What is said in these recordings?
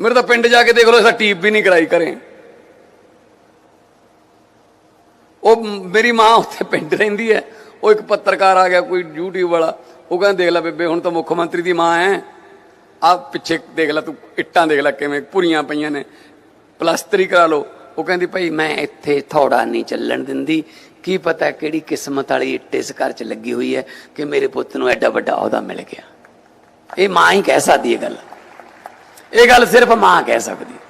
ਮੇਰੇ ਤਾਂ ਪਿੰਡ ਜਾ ਕੇ ਦੇਖ ਲਓ, ਇਸਾ ਟੀਪ ਵੀ ਨਹੀਂ ਕਰਾਈ ਕਰੇ ਉਹ ਮੇਰੀ ਮਾਂ ਉੱਥੇ ਪਿੰਡ ਰਹਿੰਦੀ ਹੈ। ਉਹ ਇੱਕ ਪੱਤਰਕਾਰ ਆ ਗਿਆ, ਕੋਈ YouTube ਵਾਲਾ। ਉਹ ਕਹਿੰਦਾ, ਦੇਖ ਲੈ ਬੇਬੇ, ਹੁਣ ਤਾਂ ਮੁੱਖ ਮੰਤਰੀ ਦੀ ਮਾਂ ਹੈ। ਆ ਪਿੱਛੇ ਦੇਖ ਲੈ ਤੂੰ, ਇੱਟਾਂ ਦੇਖ ਲੈ ਕਿਵੇਂ ਭੁਰੀਆਂ ਪਈਆਂ ਨੇ। ਪਲਸਤਰੀ ਕਰਾ ਲਓ। ਉਹ ਕਹਿੰਦੀ, ਭਾਈ ਮੈਂ ਇੱਥੇ ਥੋੜਾ ਨਹੀਂ ਚੱਲਣ ਦਿੰਦੀ। ਕੀ ਪਤਾ ਕਿਹੜੀ ਕਿਸਮਤ ਵਾਲੀ ਇੱਟ ਇਸ ਘਰ 'ਚ ਲੱਗੀ ਹੋਈ ਹੈ ਕਿ ਮੇਰੇ ਪੁੱਤ ਨੂੰ ਐਡਾ ਵੱਡਾ ਅਹੁਦਾ ਮਿਲ ਗਿਆ। ਇਹ ਮਾਂ ਹੀ ਕਹਿ ਸਕਦੀ ਹੈ ਗੱਲ। ਇਹ ਗੱਲ ਸਿਰਫ ਮਾਂ ਕਹਿ ਸਕਦੀ ਹੈ।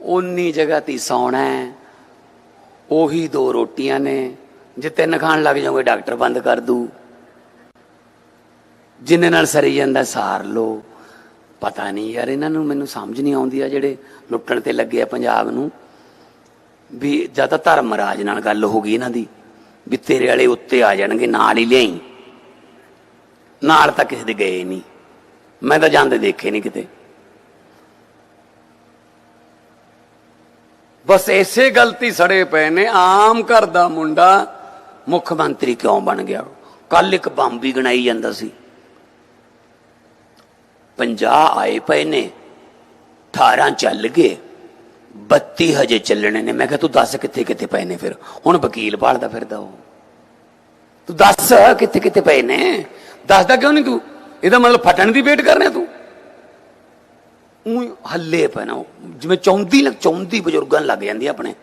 ਉਨੀ ਜਗ੍ਹਾ ਤੇ ਹੀ ਸੌਣਾ ਉਹੀ ਦੋ ਰੋਟੀਆਂ ਨੇ, ਜੇ ਤਿੰਨ ਖਾਣ ਲੱਗ ਜਾਓਗੇ ਡਾਕਟਰ ਬੰਦ ਕਰ ਦੂ। ਜਿੰਨੇ ਨਾਲ ਸਰੀ ਜਾਂਦਾ ਸਾਰ ਲੋ। ਪਤਾ ਨਹੀਂ ਯਾਰ, ਇਹਨਾਂ ਨੂੰ ਮੈਨੂੰ ਸਮਝ ਨਹੀਂ ਆਉਂਦੀ ਆ ਜਿਹੜੇ ਲੁੱਟਣ ਤੇ ਲੱਗੇ ਆ ਪੰਜਾਬ ਨੂੰ। ਵੀ ਜਾਂ ਤਾਂ ਧਰਮ ਰਾਜ ਨਾਲ ਗੱਲ ਹੋ ਗਈ ਇਹਨਾਂ ਦੀ, ਵੀ ਤੇਰੇ ਵਾਲੇ ਉੱਤੇ ਆ ਜਾਣਗੇ, ਨਾਲ ਹੀ ਲਿਆਈ। ਨਾਲ ਤਾਂ ਕਿਸੇ ਦੇ ਗਏ ਨਹੀਂ। ਮੈਂ ਤਾਂ ਜਾਂਦੇ ਦੇਖੇ ਨਹੀਂ ਕਿਤੇ। ਬਸ ਐਸੇ ਗਲਤੀ ਸੜੇ ਪਏ ਨੇ। ਆਮ ਘਰ ਦਾ ਮੁੰਡਾ ਮੁੱਖ ਮੰਤਰੀ ਕਿਉਂ ਬਣ ਗਿਆ? ਕੱਲ ਇੱਕ ਬੰਬ ਵੀ ਗਣਾਈ ਜਾਂਦਾ ਸੀ। 50 ਆਏ ਪਏ ਨੇ। 18 ਚੱਲ ਗਏ। 32 ਹਜੇ ਚੱਲਣੇ ਨੇ। ਮੈਂ ਕਿਹਾ ਤੂੰ ਦੱਸ ਕਿੱਥੇ ਕਿੱਥੇ ਪਏ ਨੇ ਫਿਰ? ਹੁਣ ਵਕੀਲ ਭਾਲਦਾ ਫਿਰਦਾ ਉਹ। ਤੂੰ ਦੱਸ ਕਿੱਥੇ ਕਿੱਥੇ ਪਏ ਨੇ? ਦੱਸਦਾ ਕਿਉਂ ਨਹੀਂ ਤੂੰ? ਇਹਦਾ ਮਤਲਬ ਫਟਣ ਦੀ ਵੇਟ ਕਰ ਰਿਹਾ ਤੂੰ? ਉਹ ਹੱਲੇ ਪੈਣਾ ਜਿਵੇਂ ਚੌਂਦੀ ਲੱਗ ਚੌਂਦੀ ਬਜ਼ੁਰਗਾਂ ਲੱਗ ਜਾਂਦੀ ਆਪਣੇ।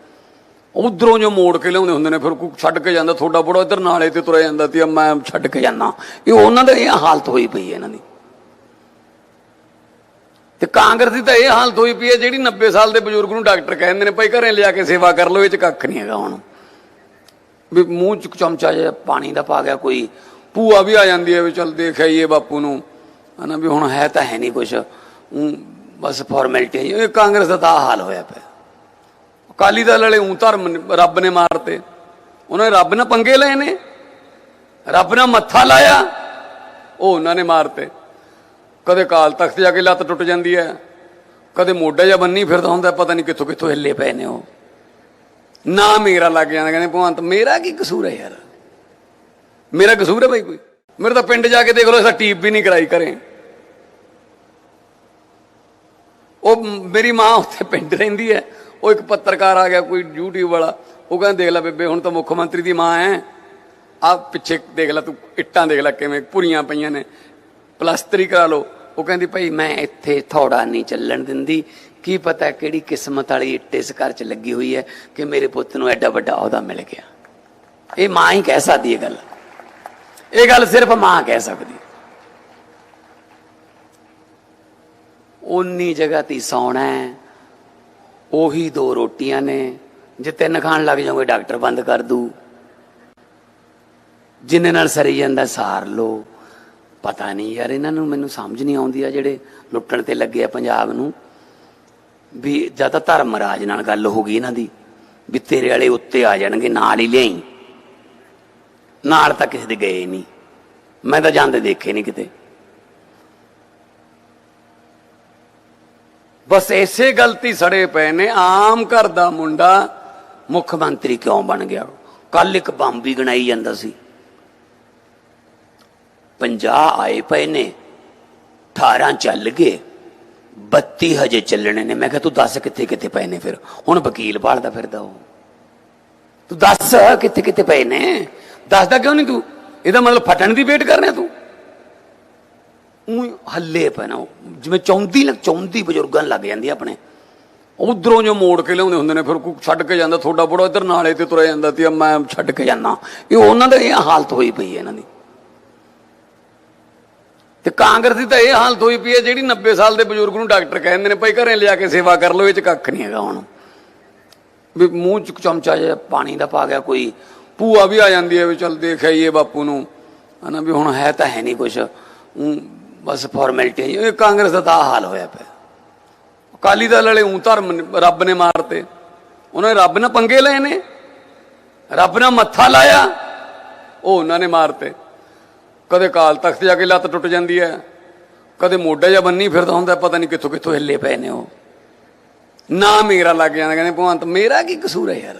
ਉਧਰੋਂ ਜੋ ਮੋੜ ਕੇ ਲਿਆਉਂਦੇ ਹੁੰਦੇ ਨੇ, ਫਿਰ ਕੋਈ ਛੱਡ ਕੇ ਜਾਂਦਾ, ਤੁਹਾਡਾ ਬੜਾ ਇੱਧਰ ਨਾਲੇ ਤੇ ਤੁਰਿਆ ਜਾਂਦਾ ਤੇ ਮੈਂ ਛੱਡ ਕੇ ਜਾਂਦਾ। ਇਹ ਉਹਨਾਂ ਦਾ ਇਹ ਹਾਲਤ ਹੋਈ ਪਈ ਹੈ ਇਹਨਾਂ ਦੀ। ਤੇ ਕਾਂਗਰਸ ਦੀ ਤਾਂ ਇਹ ਹਾਲਤ ਹੋਈ ਪਈ ਹੈ ਜਿਹੜੀ 90 ਸਾਲ ਦੇ ਬਜ਼ੁਰਗ ਨੂੰ ਡਾਕਟਰ ਕਹਿੰਦੇ ਨੇ, ਭਾਈ ਘਰੇ ਲਿਆ ਕੇ ਸੇਵਾ ਕਰ ਲਓ, ਇਹ ਚ ਕੱਖ ਨਹੀਂ ਹੈਗਾ ਹੁਣ। ਵੀ ਮੂੰਹ ਚ ਚਮਚਾ ਜਿਹਾ ਪਾਣੀ ਦਾ ਪਾ ਗਿਆ ਕੋਈ। ਭੂਆ ਵੀ ਆ ਜਾਂਦੀ ਹੈ ਵੀ ਚਲ ਦੇਖ ਆਈਏ ਬਾਪੂ ਨੂੰ। ਹਨਾ ਵੀ ਹੁਣ ਹੈ ਤਾਂ ਹੈ ਨਹੀਂ ਕੁਛ। ਊਂ ਬਸ ਫਾਰਮੈਲਿਟੀ ਇਹ ਕਾਂਗਰਸ ਦਾ ਤਾਂ ਹਾਲ ਹੋਇਆ ਪਿਆ। ਅਕਾਲੀ ਦਲ ਵਾਲੇ ਊਂ ਧਰਮ ਨੇ- ਰੱਬ ਨੇ ਮਾਰਤੇ। ਉਹਨਾਂ ਨੇ ਰੱਬ ਨਾਲ ਪੰਗੇ ਲਏ ਨੇ। ਰੱਬ ਨਾਲ ਮੱਥਾ ਲਾਇਆ। ਉਹ ਉਹਨਾਂ ਨੇ ਮਾਰਤੇ। ਕਦੇ ਕਾਲ ਤਖਤ ਜਾ ਕੇ ਲੱਤ ਟੁੱਟ ਜਾਂਦੀ ਹੈ। ਕਦੇ ਮੋਢਾ ਜਾਂ ਬੰਨੀ ਫਿਰਦਾ ਹੁੰਦਾ, ਪਤਾ ਨਹੀਂ ਕਿੱਥੋਂ ਕਿੱਥੋਂ ਹਿੱਲੇ ਪਏ ਨੇ ਉਹ। ਨਾ ਮੇਰਾ ਲੱਗ ਜਾਂਦਾ, ਕਹਿੰਦੇ ਭਗਵੰਤ, ਮੇਰਾ ਕੀ ਕਸੂਰ ਹੈ ਯਾਰ? ਮੇਰਾ ਕਸੂਰ ਹੈ ਭਾਈ ਕੋਈ। ਮੇਰੇ ਤਾਂ ਪਿੰਡ ਜਾ ਕੇ ਦੇਖ ਲਓ ਇਸਾ ਟੀਪ ਵੀ ਨਹੀਂ ਕਰਾਈ ਕਰੇ ਉਹ ਮੇਰੀ ਮਾਂ ਉੱਥੇ ਪਿੰਡ ਰਹਿੰਦੀ ਹੈ। ਉਹ ਇੱਕ ਪੱਤਰਕਾਰ ਆ ਗਿਆ, ਕੋਈ YouTube ਵਾਲਾ। ਉਹ ਕਹਿੰਦਾ, ਦੇਖ ਲੈ ਬੇਬੇ, ਹੁਣ ਤਾਂ ਮੁੱਖ ਮੰਤਰੀ ਦੀ ਮਾਂ ਹੈ। ਆ ਪਿੱਛੇ ਦੇਖ ਲੈ ਤੂੰ, ਇੱਟਾਂ ਦੇਖ ਲੈ ਕਿਵੇਂ ਭੁਰੀਆਂ ਪਈਆਂ ਨੇ। ਪਲਸਤਰੀ ਕਰਾ ਲਓ। ਉਹ ਕਹਿੰਦੀ, ਭਾਈ ਮੈਂ ਇੱਥੇ ਥੋੜਾ ਨਹੀਂ ਚੱਲਣ ਦਿੰਦੀ। ਕੀ ਪਤਾ ਕਿਹੜੀ ਕਿਸਮਤ ਵਾਲੀ ਇੱਟ ਇਸ ਘਰ ਚ ਲੱਗੀ ਹੋਈ ਹੈ ਕਿ ਮੇਰੇ ਪੁੱਤ ਨੂੰ ਐਡਾ ਵੱਡਾ ਅਹੁਦਾ ਮਿਲ ਗਿਆ। ਇਹ ਮਾਂ ਹੀ ਕਹਿ ਸਕਦੀ ਹੈ ਗੱਲ। ਇਹ ਗੱਲ ਸਿਰਫ ਮਾਂ ਕਹਿ ਸਕਦੀ ਹੈ। ਉਨੀ ਜਗ੍ਹਾ ਤੇ ਹੀ ਸੌਣਾ ਉਹੀ ਦੋ ਰੋਟੀਆਂ ਨੇ, ਜੇ ਤਿੰਨ ਖਾਣ ਲੱਗ ਜਾਓਗੇ ਡਾਕਟਰ ਬੰਦ ਕਰ ਦੂ। ਜਿੰਨੇ ਨਾਲ ਸਰੀ ਜਾਂਦਾ ਸਾਰ ਲੋ। ਪਤਾ ਨਹੀਂ ਯਾਰ, ਇਹਨਾਂ ਨੂੰ ਮੈਨੂੰ ਸਮਝ ਨਹੀਂ ਆਉਂਦੀ ਆ ਜਿਹੜੇ ਲੁੱਟਣ ਤੇ ਲੱਗੇ ਆ ਪੰਜਾਬ ਨੂੰ। ਵੀ ਜਾਂ ਤਾਂ ਧਰਮ ਰਾਜ ਨਾਲ ਗੱਲ ਹੋ ਗਈ ਇਹਨਾਂ ਦੀ, ਵੀ ਤੇਰੇ ਵਾਲੇ ਉੱਤੇ ਆ ਜਾਣਗੇ, ਨਾਲ ਹੀ ਲਿਆਈ। ਨਾਲ ਤਾਂ ਕਿਸੇ ਦੇ ਗਏ ਨਹੀਂ। ਮੈਂ ਤਾਂ ਜਾਂਦੇ ਦੇਖੇ ਨਹੀਂ ਕਿਤੇ। ਬਸ ਐਸੇ ਗਲਤੀ ਸੜੇ ਪਏ ਨੇ। ਆਮ ਘਰ ਦਾ ਮੁੰਡਾ ਮੁੱਖ ਮੰਤਰੀ ਕਿਉਂ ਬਣ ਗਿਆ? ਕੱਲ ਇੱਕ ਬੰਬ ਵੀ ਗਣਾਈ ਜਾਂਦਾ ਸੀ। 50 ਆਏ ਪਏ ਨੇ। 18 ਚੱਲ ਗਏ। 32 ਹਜੇ ਚੱਲਣੇ ਨੇ। ਮੈਂ ਕਿਹਾ ਤੂੰ ਦੱਸ ਕਿੱਥੇ ਕਿੱਥੇ ਪਏ ਨੇ ਫਿਰ? ਹੁਣ ਵਕੀਲ ਭਾਲਦਾ ਫਿਰਦਾ ਉਹ। ਤੂੰ ਦੱਸ ਕਿੱਥੇ ਕਿੱਥੇ ਪਏ ਨੇ? ਦੱਸਦਾ ਕਿਉਂ ਨਹੀਂ ਤੂੰ? ਇਹਦਾ ਮਤਲਬ ਫਟਣ ਦੀ ਵੇਟ ਕਰ ਰਿਹਾ ਤੂੰ? ਉਹ ਹੱਲੇ ਪੈਣਾ ਜਿਵੇਂ ਚੌਂਦੀ ਲੱਗ ਚੌਂਦੀ ਬਜ਼ੁਰਗਾਂ ਲੱਗ ਜਾਂਦੀ ਆਪਣੇ। ਉਧਰੋਂ ਜੋ ਮੋੜ ਕੇ ਲਿਆਉਂਦੇ ਹੁੰਦੇ ਨੇ, ਫਿਰ ਕੋਈ ਛੱਡ ਕੇ ਜਾਂਦਾ ਤੁਹਾਡਾ ਬੜਾ, ਇੱਧਰ ਨਾਲੇ ਤੇ ਤੁਰਿਆ ਜਾਂਦਾ ਤੇ ਮੈਂ ਛੱਡ ਕੇ ਜਾਂਦਾ। ਇਹ ਉਹਨਾਂ ਦਾ ਇਹ ਹਾਲਤ ਹੋਈ ਪਈ ਹੈ ਇਹਨਾਂ ਦੀ। ਤੇ ਕਾਂਗਰਸ ਦੀ ਤਾਂ ਇਹ ਹਾਲਤ ਹੋਈ ਪਈ ਹੈ ਜਿਹੜੀ 90 ਸਾਲ ਦੇ ਬਜ਼ੁਰਗ ਨੂੰ ਡਾਕਟਰ ਕਹਿੰਦੇ ਨੇ, ਭਾਈ ਘਰੇ ਲਿਆ ਕੇ ਸੇਵਾ ਕਰ ਲਓ, ਇਹ ਚ ਕੱਖ ਨਹੀਂ ਹੈਗਾ ਹੁਣ। ਵੀ ਮੂੰਹ ਚ ਚਮਚਾ ਜਿਹਾ ਪਾਣੀ ਦਾ ਪਾ ਗਿਆ ਕੋਈ। ਭੂਆ ਵੀ ਆ ਜਾਂਦੀ ਹੈ ਵੀ ਚਲ ਦੇਖ ਆਈਏ ਬਾਪੂ ਨੂੰ। ਹਨਾ ਵੀ ਹੁਣ ਹੈ ਤਾਂ ਹੈ ਨਹੀਂ ਕੁਛ। ਊਂ ਬਸ ਫਾਰਮੈਲਿਟੀ ਇਹ ਕਾਂਗਰਸ ਦਾ ਤਾਂ ਹਾਲ ਹੋਇਆ ਪਿਆ। ਅਕਾਲੀ ਦਲ ਵਾਲੇ ਊਂ ਧਰਮ ਨੇ- ਰੱਬ ਨੇ ਮਾਰਤੇ। ਉਹਨਾਂ ਨੇ ਰੱਬ ਨਾਲ ਪੰਗੇ ਲਏ ਨੇ। ਰੱਬ ਨਾਲ ਮੱਥਾ ਲਾਇਆ। ਉਹ ਉਹਨਾਂ ਨੇ ਮਾਰਤੇ। ਕਦੇ ਕਾਲ ਤਖਤ ਜਾ ਕੇ ਲੱਤ ਟੁੱਟ ਜਾਂਦੀ ਹੈ। ਕਦੇ ਮੋਢਾ ਜਾਂ ਬੰਨੀ ਫਿਰਦਾ ਹੁੰਦਾ ਪਤਾ ਨਹੀਂ ਕਿੱਥੋਂ ਕਿੱਥੋਂ ਹਿੱਲੇ ਪਏ ਨੇ ਉਹ। ਨਾ ਮੇਰਾ ਲੱਗ ਜਾਂਦਾ, ਕਹਿੰਦੇ ਭਗਵੰਤ, ਮੇਰਾ ਕੀ ਕਸੂਰ ਹੈ ਯਾਰ?